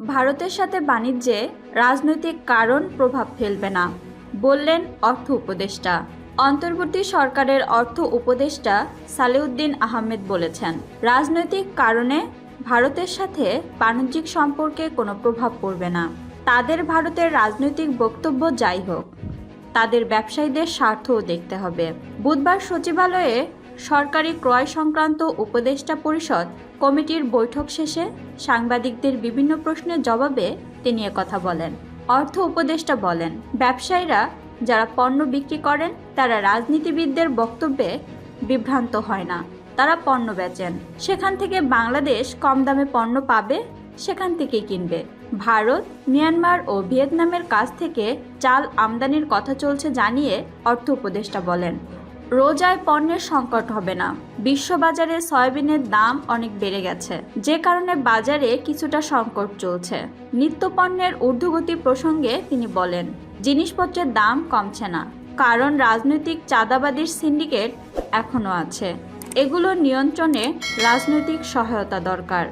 ভারতের সাথে বাণিজ্যে রাজনৈতিক কারণ প্রভাব ফেলবে না, বললেন অর্থ উপদেষ্টা। অন্তর্বর্তী সরকারের অর্থ উপদেষ্টা সালেউদ্দিন আহমেদ বলেছেন, রাজনৈতিক কারণে ভারতের সাথে বাণিজ্যিক সম্পর্কে কোনো প্রভাব পড়বে না। তাদের ভারতের রাজনৈতিক বক্তব্য যাই হোক, তাদের ব্যবসায়ীদের স্বার্থও দেখতে হবে। বুধবার সচিবালয়ে সরকারি ক্রয় সংক্রান্ত উপদেষ্টা পরিষদ কমিটির বৈঠক শেষে সাংবাদিকদের বিভিন্ন প্রশ্নের জবাবে তিনি কথা বলেন। অর্থ উপদেষ্টা বলেন, ব্যবসায়ীরা যারা পণ্য বিক্রি করেন, তারা রাজনীতিবিদদের বক্তব্যে বিভ্রান্ত হয় না। তারা পণ্য বেচেন। সেখান থেকে বাংলাদেশ কম দামে পণ্য পাবে, সেখান থেকেই কিনবে। ভারত, মিয়ানমার ও ভিয়েতনামের কাছ থেকে চাল আমদানির কথা চলছে জানিয়ে অর্থ উপদেষ্টা বলেন। রোজায় পণ্যের সংকট হবে না। বিশ্ববাজারে সয়াবিনের দাম অনেক বেড়ে গেছে। যে কারণে বাজারে কিছুটা সংকট চলছে। নিত্যপণ্যের ঊর্ধ্বগতি প্রসঙ্গে তিনি বলেন, জিনিসপত্রের দাম কমছে না। কারণ রাজনৈতিক চাঁদাবাদীর সিন্ডিকেট এখনও আছে। এগুলো নিয়ন্ত্রণে রাজনৈতিক সহায়তা দরকার।